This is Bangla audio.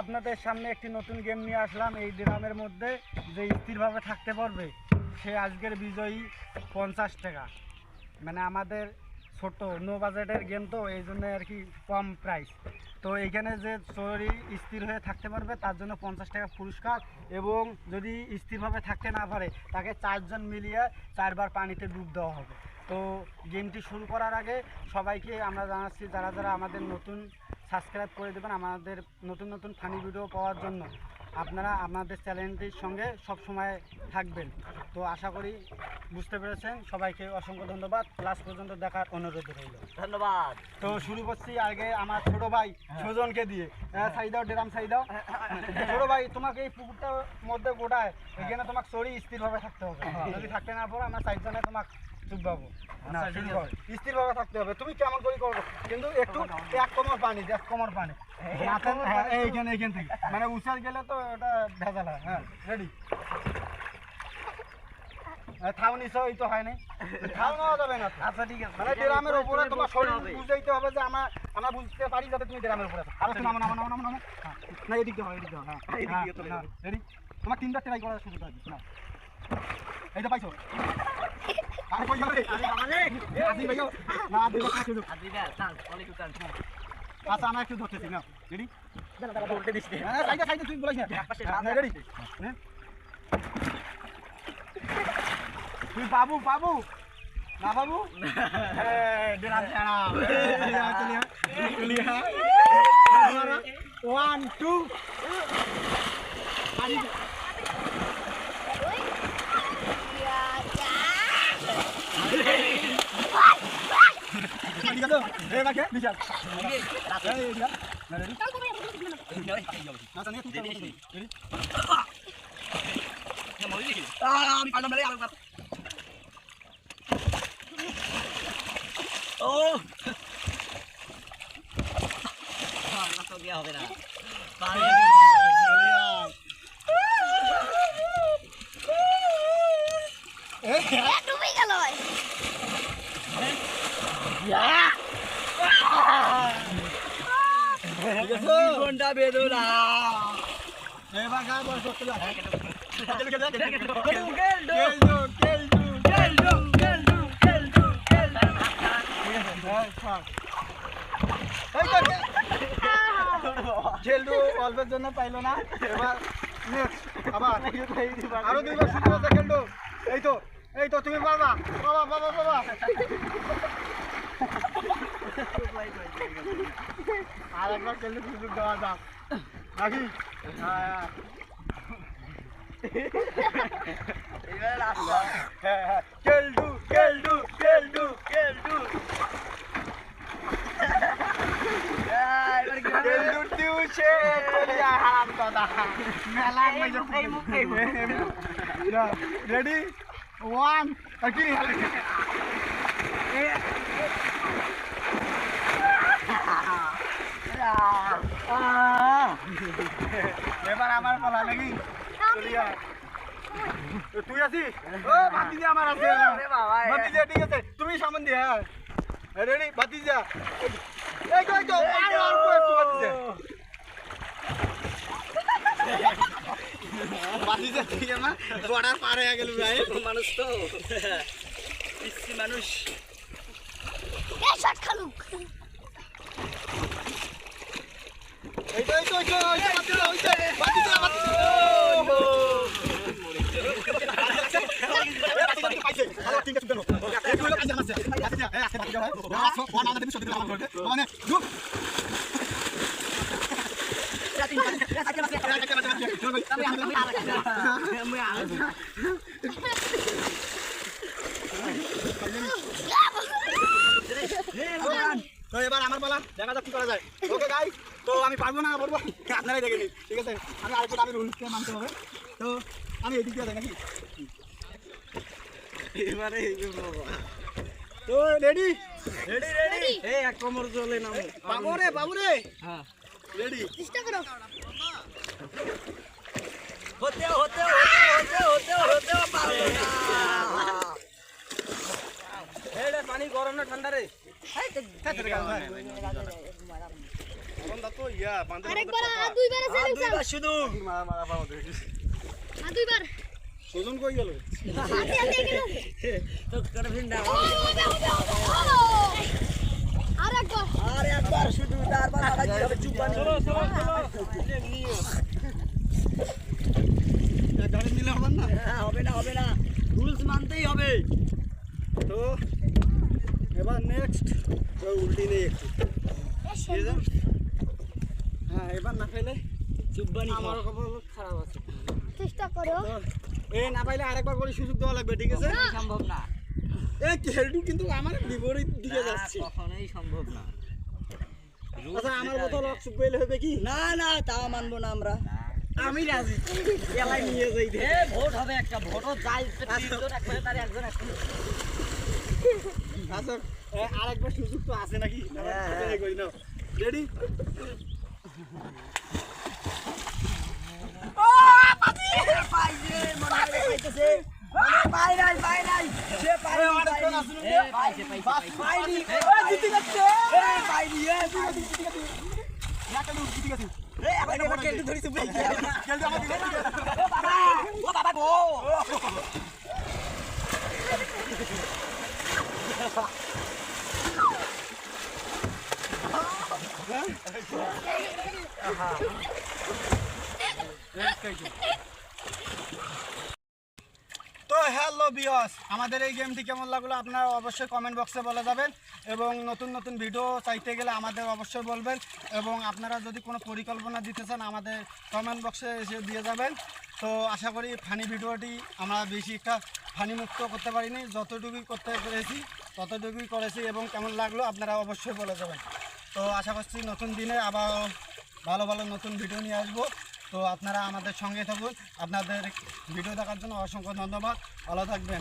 আপনাদের সামনে একটি নতুন গেম নিয়ে আসলাম। এই ড্রামের মধ্যে যে স্থিরভাবে থাকতে পারবে, সে আজকের বিজয়ী পঞ্চাশ টাকা। মানে আমাদের ছোট নো বাজেটের গেম তো, এই জন্য আর কি কম প্রাইস তো এইখানে যে শরীর স্থির হয়ে থাকতে পারবে, তার জন্য পঞ্চাশ টাকা পুরস্কার এবং যদি স্থিরভাবে থাকতে না পারে, তাকে চারজন মিলিয়ে চারবার পানিতে ডুব দেওয়া হবে। তো গেমটি শুরু করার আগে সবাইকে আমরা জানাচ্ছি যারা যারা আমাদের নতুন সাবস্ক্রাইব করে দেবেন আমাদের নতুন নতুন ফানি ভিডিও পাওয়ার জন্য আপনারা আমাদের চ্যানেলটির সঙ্গে সব সময় থাকবেন। তো আশা করি বুঝতে পেরেছেন সবাইকে অসংখ্য ধন্যবাদ। ক্লাস পর্যন্ত দেখার অনুরোধ রইল। ধন্যবাদ। তো শুরু করছি আগে আমার ছোট ভাই সুজনকে দিয়ে। হ্যাঁ, ছাই দাও ডেরাম ছাই দাও ছোট ভাই তোমাকে এই পুকুরটার মধ্যে গোটায় এখানে তোমাকে শরীর স্থিরভাবে থাকতে হবে। যদি থাকতে না পারো আমরা চারজনে তোমাকে চুপ পাবো না শুরু স্থিরভাবে থাকতে হবে। তুমি কেমন করে করব কিন্তু একটু এক কোমর পানি এক কোমর পানি হ্যাঁ, এইখানে এইখান থেকে। মানে উচার গেলে তো ওটা ভেজাল হয়। হ্যাঁ রেডি থাও তো হয় নাই। থাও নেওয়া যাবে না আচ্ছা ঠিক আছে। মানে ড্রামের উপরে তোমার শরীর হবে। বুঝাইতে হবে যে আমরা আমরা বুঝতে পারি যাতে তুমি ড্রামের উপরে আরও নামো নামো নামো নামো নামো। হ্যাঁ। না এদিক হয় এদিক হ্যাঁ এদিক দিয়ে চলে যাবে। রেডি তোমার তিনটা ট্রাই করার সুযোগ আছে। না এইটা পাইছো। আচ্ছা আমরা একটু ধরতেছি না রেডি হ্যাঁ তুই বলাইস না হ্যাঁ রেডি হ্যাঁ তুই বাবু বাবু না বাবু ওয়ান টু ঠিক আছে রে রাখে বিশাল এই এদিকে না রেডি না জানি তুই রেডি আমি পারলাম রে আরেকবার ও হবে না ডুবে গেল ঘণ্টা বেদনা। এবার গা বল করতে যা খেলু খেলু খেলু কেলদু কেলদু খেলু খেলু খেলু খেলু খেলদু অল্পের জন্য পাইলো না। এবার নেক্সট আবার। আরও দুইবার শুরু হচ্ছে এই তো এই তো তুমি বাবা বাবা বাবা বাবা আর একবার খেলদু সুযোগ দেওয়া যাক নাকি হ্যাঁ এবারে লাস্ট হ্যাঁ হ্যাঁ খেলদু খেলদু খেলদু খেলদু এবারে কি হবে খেলদু টিউশে হারাম দাদা মেলা এই মুখ, এই মুখ, এই রেডি ওয়ান কি এবার আমার বলা নাকি? তুই আছিস? ও ভাতিজা আমার আছে। আরে বাবা, এ- ভাতিজা ঠিক আছে। তুমি সামন দিয়ে হ্যাঁ রেডি ভাতিজা। এই তো তো। আর অল্প একটু ভাতিজা। ভাতিজা ঠিক না বর্ডার পার হয়ে গেল ভাই। মানুষ তো। মানুষ। এই শট খালুক। এই তো এবার আমার বলা দেখা যাক কি করা যায়। ওকে গাই তো আমি পারব না বলব আপনারাই দেখে নিন ঠিক আছে? আমি আরেকটু আমি রুলসকে মানতে হবে। তো আমি এদিক দিয়ে নাকি এবারে তো রেডি রেডি রেডি এই এক কোমর চলে না বাবু রে বাবু রে। হ্যাঁ। রেডি চেষ্টা করো। হতে হতে হতে হতে হতে পারব না। এই পানি গরম না ঠান্ডা রে। আরেকবার সুজন কই গেল ভিন্দা আরেকবার শুধু তারপর আবার চুপ বানি চলো চলো গাড়ি মিলে হবে না হ্যাঁ হবে না হবে না। রুলস মানতেই হবে। তো এবার নেক্সট উল্টি নেই একটু। হ্যাঁ এবার না ফেলে চুপ বানি আমার কপাল খারাপ আছে। চেষ্টা করো। তো এ না পাইলে আরেকবার করে সুযোগ দেওয়া লাগবে ঠিক আছে? সম্ভব না। এই খেলটু কিন্তু আমার বিপরীত দিকে যাচ্ছে। কখনোই সম্ভব না। আচ্ছা আমার বোতল অক্সুপ পেলে হবে কি? না না তাও মানবো না আমরা। আমি রাজি। এলাই নিয়ে যাই দে। ভোট হবে একটা ভোটও যাই একজন একজন আচ্ছা এ, আরেকবার সুযোগ তো আছে নাকি? হ্যাঁ, হ্যাঁ। রেডি বাবা গো! তো হ্যালো বিয়স আমাদের এই গেমটি কেমন লাগল আপনারা অবশ্যই কমেন্ট বক্সে বলে যাবেন এবং নতুন নতুন ভিডিও চাইতে গেলে আমাদের অবশ্যই বলবেন এবং আপনারা যদি কোনো পরিকল্পনা দিতে চান, আমাদের কমেন্ট বক্সে এসে দিয়ে যাবেন। তো আশা করি ফানি ভিডিওটি আমরা বেশি একটা ফানি মুক্ত করতে পারিনি, যতটুকুই করতে পেরেছি। ততটুকুই করেছি এবং কেমন লাগল আপনারা অবশ্যই বলে যাবেন তো আশা করছি নতুন দিনে আবার ভালো ভালো নতুন ভিডিও নিয়ে আসব। তো আপনারা আমাদের সঙ্গে থাকুন। আপনাদের ভিডিও দেখার জন্য অসংখ্য ধন্যবাদ। ভালো থাকবেন।